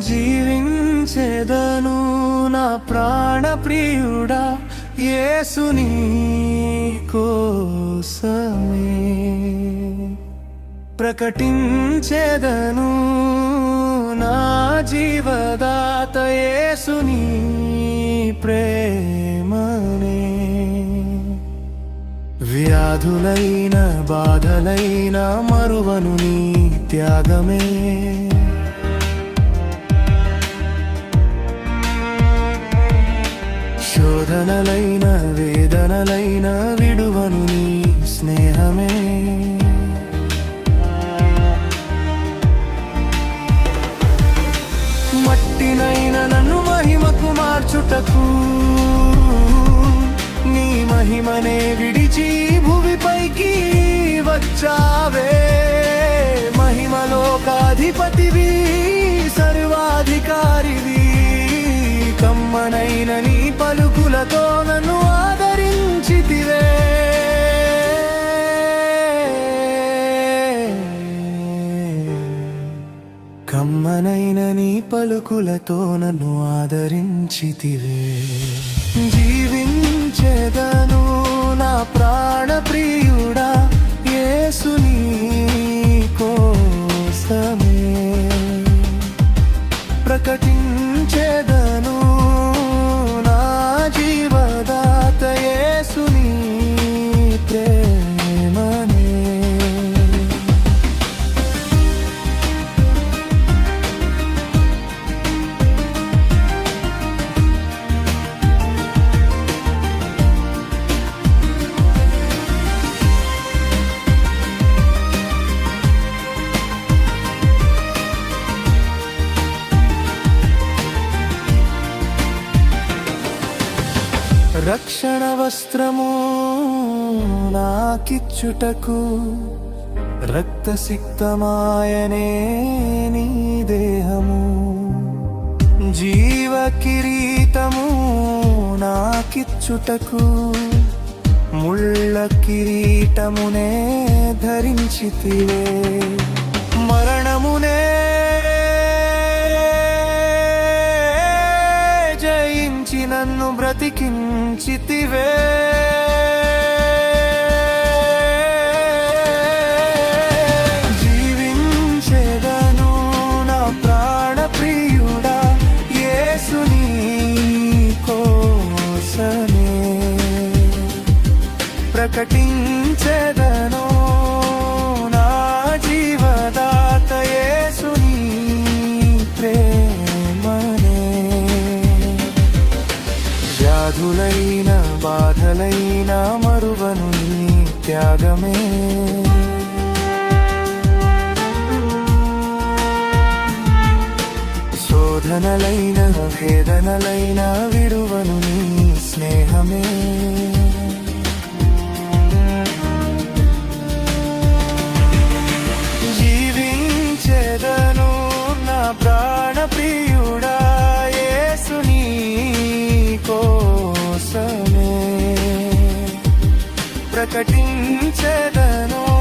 జీవించెదను నా ప్రాణ ప్రియుడా యేసుని కోసమే. ప్రకటించెదను నా జీవదాత యేసుని ప్రేమనే. వ్యాధులైన బాధలైన మరువను నీ త్యాగమే. శోధనలైన వేదనలైన విడువను నీ స్నేహమే. మట్టినైన నన్ను మహిమకు మార్చుటకు నీ మహిమనే విడిచి భూమిపైకి వచ్చావే. మహిమలోకాధిపతివి సర్వాధికారివి కమ్మనైన నీ కమ్మనైన నీ పలుకులతో నన్ను ఆదరించితివే. జీవించెదను నా ప్రాణ ప్రియుడా యేసుని కోసమే. ప్రకటించ రక్షణ వస్త్రము నాకిచ్చుటకు రక్తసిక్తమాయనే నీ దేహము. జీవ కిరీటము నాకిచ్చుటకు ముళ్ళ కిరీటమునే ధరించితివే. నన్ను బ్రతికించితివే. జీవించెదను నా ప్రాణ ప్రియుడా యేసుని కోసమే. ప్రకటించెదను వ్యాధులైన బాధలైన మరువను నీ త్యాగమే. శోధనలైన వేదనలైన విడువను నీ స్నేహమే. క్షమించేదను